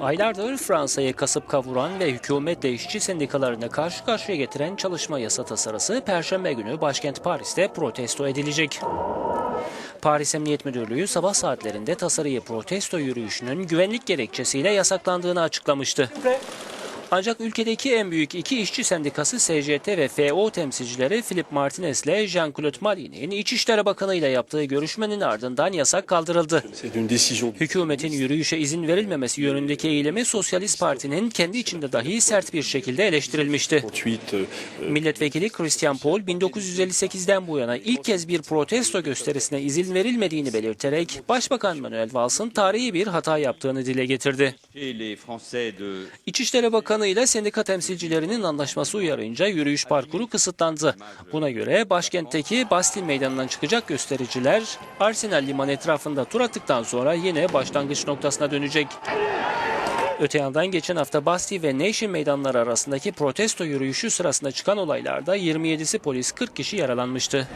Aylardır Fransa'yı kasıp kavuran ve hükümetle işçi sendikalarını karşı karşıya getiren çalışma yasa tasarısı Perşembe günü başkent Paris'te protesto edilecek. Paris Emniyet Müdürlüğü sabah saatlerinde tasarıyı protesto yürüyüşünün güvenlik gerekçesiyle yasaklandığını açıklamıştı. Ancak ülkedeki en büyük iki işçi sendikası SCT ve FO temsilcileri Philip Martinez ile Jean-Claude Malin'in İçişleri Bakanı ile yaptığı görüşmenin ardından yasak kaldırıldı. Hükümetin yürüyüşe izin verilmemesi yönündeki eylemi Sosyalist Parti'nin kendi içinde dahi sert bir şekilde eleştirilmişti. 38 euh, Milletvekili Christian Paul 1958'den bu yana ilk kez bir protesto gösterisine izin verilmediğini belirterek Başbakan Manuel Vals'ın tarihi bir hata yaptığını dile getirdi. İçişleri Bakanı ile sendika temsilcilerinin anlaşması uyarınca yürüyüş parkuru kısıtlandı. Buna göre başkentteki Bastille Meydanı'ndan çıkacak göstericiler Arsenal Limanı etrafında tur attıktan sonra yine başlangıç noktasına dönecek. Öte yandan geçen hafta Bastille ve Nation meydanları arasındaki protesto yürüyüşü sırasında çıkan olaylarda 27'si polis 40 kişi yaralanmıştı.